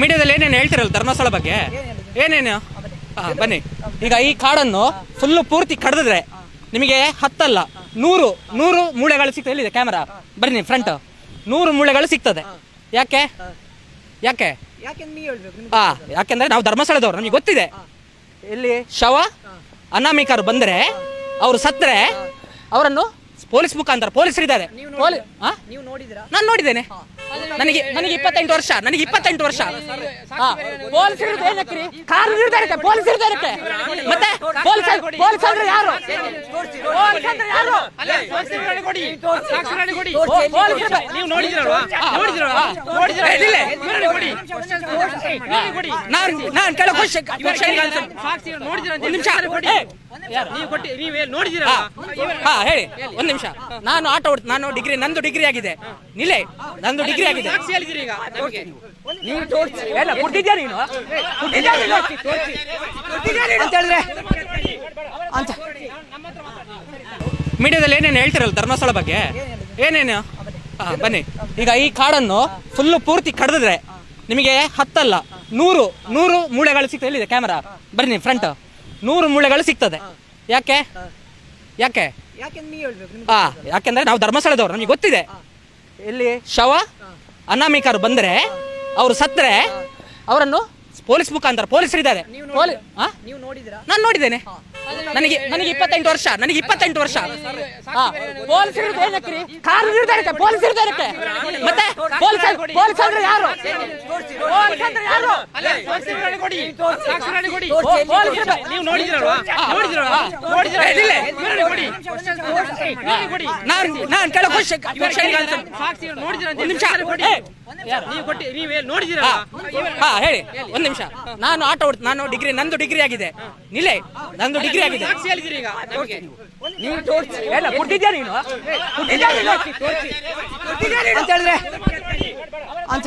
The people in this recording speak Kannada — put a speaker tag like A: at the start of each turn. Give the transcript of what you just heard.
A: ಮೀಡಿಯಾದಲ್ಲಿ ಏನೇನು ಹೇಳ್ತಿರಲ್ಲ ಧರ್ಮಸ್ಥಳ ಬಗ್ಗೆ? ಏನೇನು? ಹಾಂ ಬನ್ನಿ. ಈಗ ಈ ಕಾಡನ್ನು ಫುಲ್ಲು ಪೂರ್ತಿ ಕಡ್ದಿದ್ರೆ ನಿಮಗೆ ಹತ್ತಲ್ಲ ನೂರು ನೂರು ಮೂಳೆಗಳು ಸಿಗ್ತದೆ. ಎಲ್ಲಿದೆ? ಕ್ಯಾಮರಾ? ಬನ್ನಿ ಫ್ರಂಟ್ ನೂರು ಮೂಳೆಗಳು ಸಿಗ್ತದೆ. ಯಾಕೆ? ಯಾಕೆ? ಹಾ ಯಾಕೆಂದ್ರೆ ನಾವು ಧರ್ಮಸ್ಥಳದವ್ರು ನಮಗೆ ಗೊತ್ತಿದೆ. ಇಲ್ಲಿ ಶವ ಅನಾಮಿಕರು ಬಂದರೆ ಅವರು ಸತ್ತರೆ ಅವರನ್ನು ಪೊಲೀಸ್ ಮುಖಾಂತರ ಪೊಲೀಸರಿದ್ದಾರೆ.
B: ನೀವು ನೋಡಿದ್ರಾ?
A: ನಾನು ನೋಡಿದ್ದೇನೆ. ನನಗೆ ನನಗೆ ಇಪ್ಪತ್ತೆಂಟು ವರ್ಷ ನನಗೆ ಇಪ್ಪತ್ತೆಂಟು ವರ್ಷ. ಪೊಲೀಸ್ ಕಾರ್ ನಿರ್ಧಾರಕ್ಕೆ ಪೊಲೀಸ್ ನಿರ್ಧಾರಕ್ಕೆ ಮತ್ತೆ ಪೊಲೀಸ್ ಪೊಲೀಸ್ ಅಂದ್ರೆ ಯಾರು? ಪೊಲೀಸ್ ಅಂದ್ರೆ ಯಾರು? ಪೊಲೀಸ್ ಇರ್ಬೇಕು.
C: ನೀವು ನೋಡಿದ್ರಲ್ವಾ? ನೋಡಿದ್ರಲ್ವಾ?
A: ನೋಡಿದ್ರೆ ಎಲ್ಲಿದೆ?
C: ಕೊಡಿ.
A: ನಾನ್ ನಾನು
C: ಸಾಕ್ಷಿ ನೋಡಿದ್ರ
A: ಒಂದ್ ನಿಮಿಷ
C: ನೀವು ಕೊಟ್ಟಿ ನೀವೇ
A: ಹಾ ಹಾ ಹೇಳಿ. ಒಂದ್ ನಿಮಿಷ. ನಾನು ಆಟ ಓಡ್ ನಾನು ಡಿಗ್ರಿ ನಂದು ಡಿಗ್ರಿ ಆಗಿದೆ. ನಿಲ್ಲೇ ನಂದು ಡಿಗ್ರಿ ಆಗಿದೆ.
C: ಸಾಕ್ಷಿ ಹೇಳಿದಿರಿ ಈಗ. ನಮಗೆ
A: ನೀನು ತೋರಿಸಿ. ಎಲ್ಲ ಕೊಟ್ಟಿದ್ಯಾ ನೀನು? ಕೊಟ್ಟಿದ್ಯಾ ನೀನು? ಕೊಟ್ಟಿದ್ಯಾ ನೀನು? ಅಂತ ಹೇಳಿದ್ರೆ? ಅಂತ. ಮೀಡಿಯಾದಲ್ಲಿ ಏನೇನು ಹೇಳ್ತಿರಲ್ಲ ಧರ್ಮಸ್ಥಳ ಬಗ್ಗೆ? ಏನೇನು? ಹಾ ಬನ್ನಿ. ಈಗ ಈ ಕಾಡನ್ನು ಫುಲ್ಲು ಪೂರ್ತಿ ಕಡ್ದಿದ್ರೆ ನಿಮಗೆ ಹತ್ತಲ್ಲ. ನೂರು ನೂರು ಮೂಳೆಗಳು ಸಿಗ್ತದೆ. ಎಲ್ಲಿದೆ? ಕ್ಯಾಮರಾ ಬನ್ನಿ ಫ್ರಂಟ್ ನೂರು ಮೂಳೆಗಳು ಸಿಗ್ತದೆ. ಯಾಕೆ? ಯಾಕೆ?
B: ಯಾಕೆಂದ್ರೆ ನೀವು ಹೇಳ್ಬೇಕು ನಿಮ್ಗೆ
A: ಆ ಯಾಕೆಂದ್ರೆ ನಾವು ಧರ್ಮಸ್ಥಳದವ್ರು ನಮಗೆ ಗೊತ್ತಿದೆ. ಎಲ್ಲಿ? ಶವ ಅನಾಮಿಕರು ಬಂದ್ರೆ ಅವರು ಸತ್ತರೆ ಅವರನ್ನು ಪೊಲೀಸ್ ಮುಖಾಂತರ ಪೊಲೀಸರಿದ್ದಾರೆ. ಪೊಲೀಸ್
B: ನೀವು ನೋಡಿದ್ರಾ?
A: ನಾನು ನೋಡಿದ್ದೇನೆ. ನನಗೆ ನನಗೆ ಇಪ್ಪತ್ತೆಂಟು ವರ್ಷ ನನಗೆ ಇಪ್ಪತ್ತೆಂಟು ವರ್ಷ. ಪೊಲೀಸ್ ಏನಕ್ಕೆ ಕಾರ್ ನಿರ್ಧಾರಕ್ಕೆ ಪೊಲೀಸ್ ಮತ್ತೆ ಪೊಲೀಸ್ ಪೊಲೀಸ್ ಅಂದ್ರೆ ಯಾರು? ಪೊಲೀಸ್ ಅಂದ್ರೆ ಯಾರು.
C: ನೀವು ನೋಡಿದ್ರಲ್ವಾ? ನೋಡಿದ್ರಲ್ವಾ?
A: ನಾನ್ ನಾನ್ ಕೆಳ ಖುಷಿ
C: ಸಾಕ್ಷಿ ನೋಡಿದ್ರ
A: ಒಂದ್ ನಿಮಿಷ.
C: ನೀವು ಕೊಟ್ಟಿ ನೀವೇ
A: ಹಾ. ಹಾ ಹೇಳಿ. ಒಂದು ನಿಮಿಷ. ನಾನು ಆಟ ಓಡ್ ನಾನು ಡಿಗ್ರಿ ನಂದು ಡಿಗ್ರಿ ಆಗಿದೆ. ನಿಲೆ ನಂದು ಡಿಗ್ರಿ ಆಗಿದೆ.
C: ಸಾಕ್ಷಿ ಹೇಳಿದಿರಿ ಈಗ. ನಮಗೆ.
A: ನೀನು ತೋರಿಸಿ ಎಲ್ಲ ಕೊಟ್ಟಿದ್ಯಾ ನೀನು? ಕೊಟ್ಟಿದ್ಯಾ ನೀನು? ಕೊಟ್ಟಿದ್ಯಾ ನೀನು? ಅಂತ ಹೇಳಿದ್ರೆ ಅಂತ